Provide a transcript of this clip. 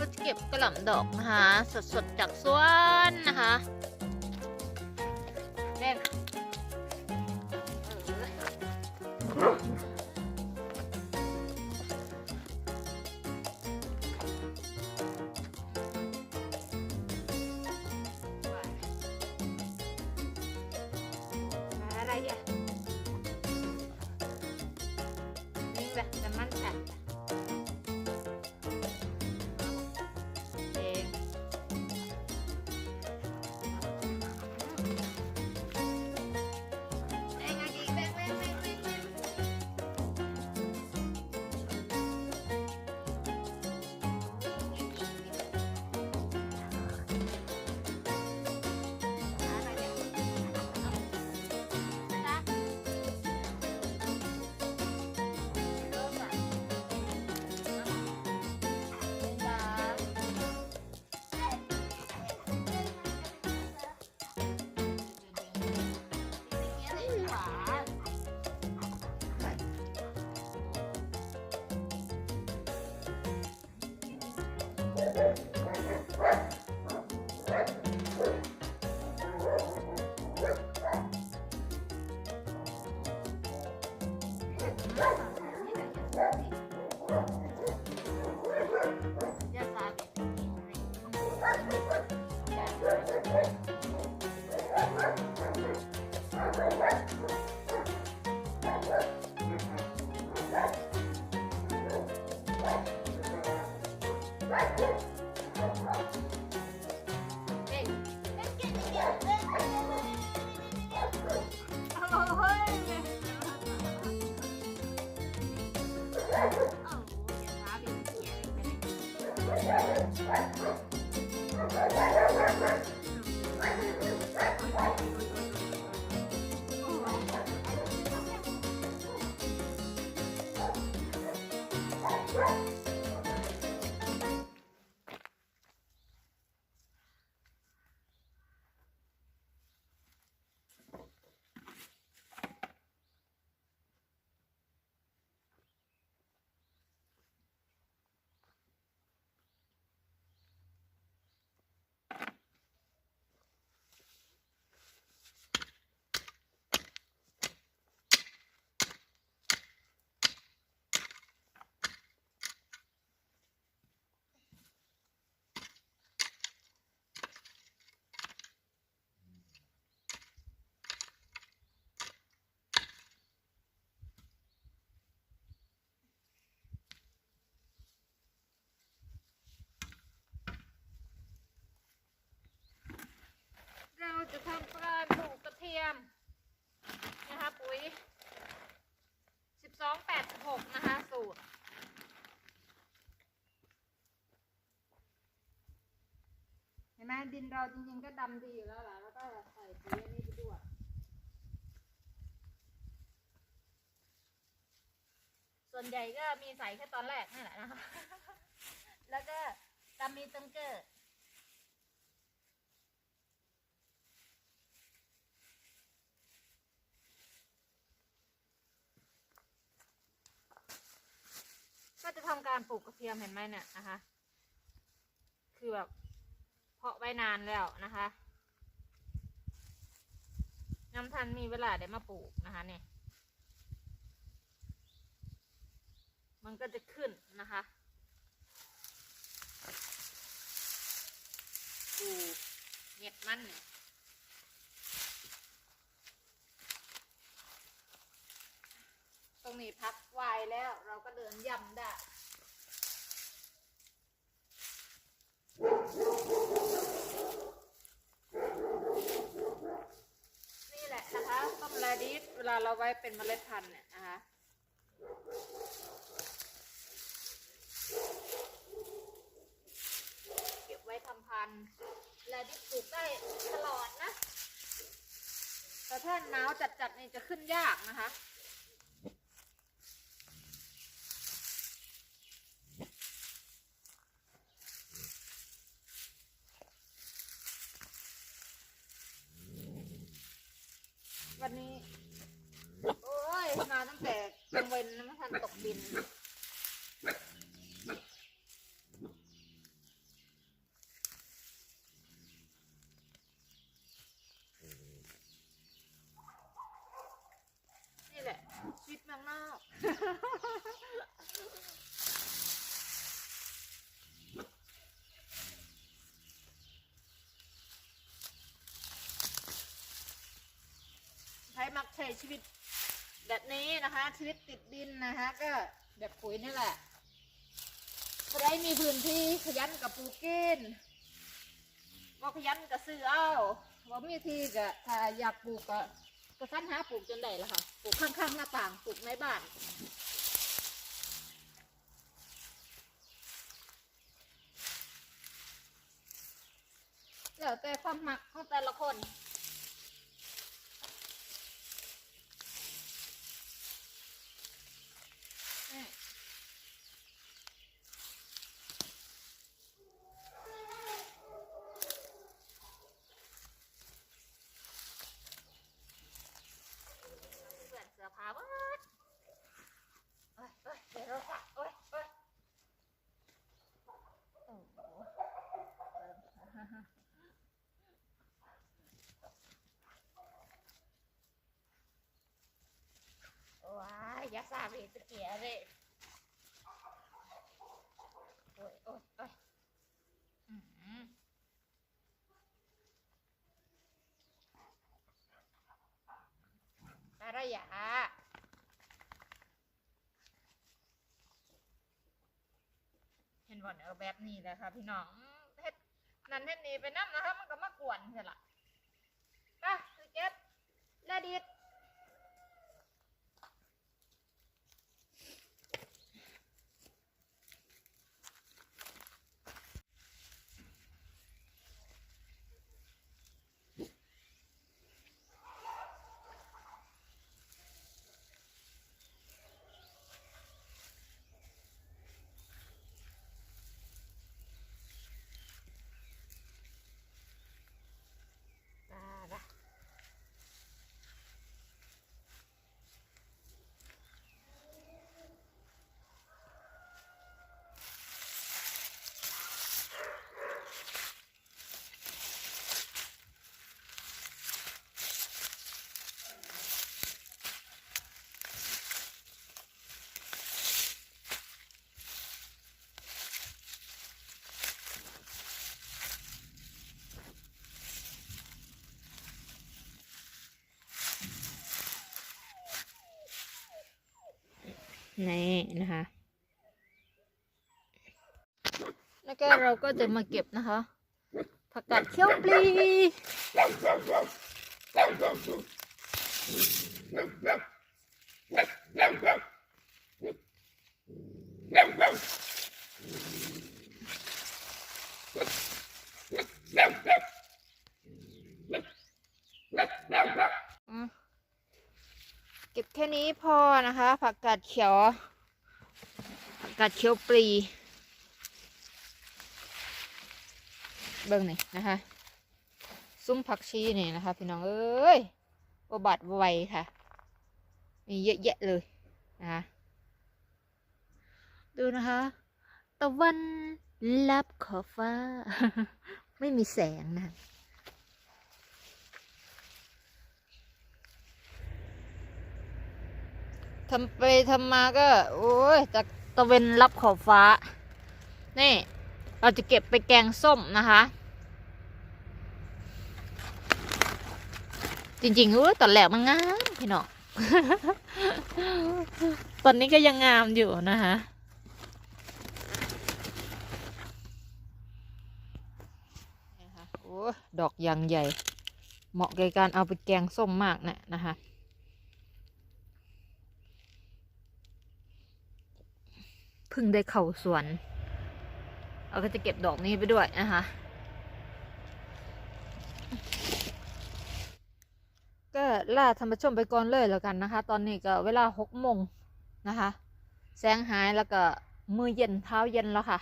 ก็จะเก็บกระหล่ำดอกนะคะสดๆจากสวนนะคะแดงเอออะไรอะ Sure. นไหมดินเราจริงๆก็ดำดีอยู่แล้วล่ะแล้วก็ใส่ปุ๋ยอันนี้ไปด้วย ส่วนใหญ่ก็มีใส่แค่ตอนแรกนั่แหละนะคะ แล้วก็ตามมีตังเกอร์ก็จะทำการปลูกกระเทียมเห็นไหมเนี่ยนะคะ คือแบบ เพาะไว้นานแล้วนะคะน้ำทันมีเวลาได้มาปลูกนะคะเนี่ยมันก็จะขึ้นนะคะดูเน็ดมันเนี่ยตรงนี้พักไวายแล้วเราก็เดินย่ำได้ นี่แหละนะคะต้นแรดิสเว ลาเราไว้เป็นเมล็ดพันธุ์เนี่ยนะคะเก็บไว้ทำพันธุ์แรดิสปลูกได้ตลอดนะแต่ถ้าหนาวจัดๆนี่จะขึ้นยากนะคะ ยังเว้นไม่ทันตกบินนี่แหละชีวิตเมืองนอกใช้มักใช้ชีวิต แบบนี้นะคะชีวิตติดดินนะคะ ก็แบบปุ๋ยนี่แหละใครมีพื้นที่ขยันกับปลูกกินว่าขยันกับซื้อเอาว่ามีที่ก็ถ้าอยากปลูกก็ก็สรรหาปลูกจนได้ละค่ะปลูกข้างๆหน้าต่างปลูกในบ้านแล้วแต่ความมักของแต่ละคน อืมเปื่อนเสื้อผ้าเบิดโอ้ยโอ้ยเดี๋ยวเราค่ะโอ้ยโอ้ยโอ้โหเอิ่ม ว้ายอย่าสาบตะเกียเลยโอ้ยโอ้ยโอ้ยอืมอะไรอย่าเห็นบ่เนเอาแบบนี้แหละค่ะพี่น้องเฮ็ดนั่นเฮ็ดนี่ไปนั่นะคะมันก็มากวนใช่ละไปคือเก็บและดิด นี่นะคะ แล้วก็เราก็จะมาเก็บนะคะ ผักกาดเขียวปลีอืมเก็บแค่นี้พอนะคะ ผักกาดเขียว ผักกาดเขียวปลี เบิ่งนี่นะคะ ซุ้มผักชีนี่นะคะ พี่น้องเอ้ยบบัดไวค่ะ มีเยอะแยะเลยนะคะดูนะคะตะวันลับขอบฟ้า ไม่มีแสงนะคะ ทำไปทำมาก็ โอ้ยจากตะเวนรับขอบฟ้า นี่ เราจะเก็บไปแกงส้มนะคะ จริงๆอู้ตอนแรกมันงามพี่น้องตอนนี้ก็ยังงามอยู่นะคะโอ้ดอกยางใหญ่ เหมาะแก่การเอาไปแกงส้มมากนะนะคะ พึ่งได้เข่าสวน เราก็จะเก็บดอกนี้ไปด้วยนะคะ ก็ล่าธรรมชมไปก่อนเลยแล้วกันนะคะ ตอนนี้ก็เวลาหกโมงนะคะ แสงหายแล้วก็มือเย็นเท้าเย็นแล้วค่ะ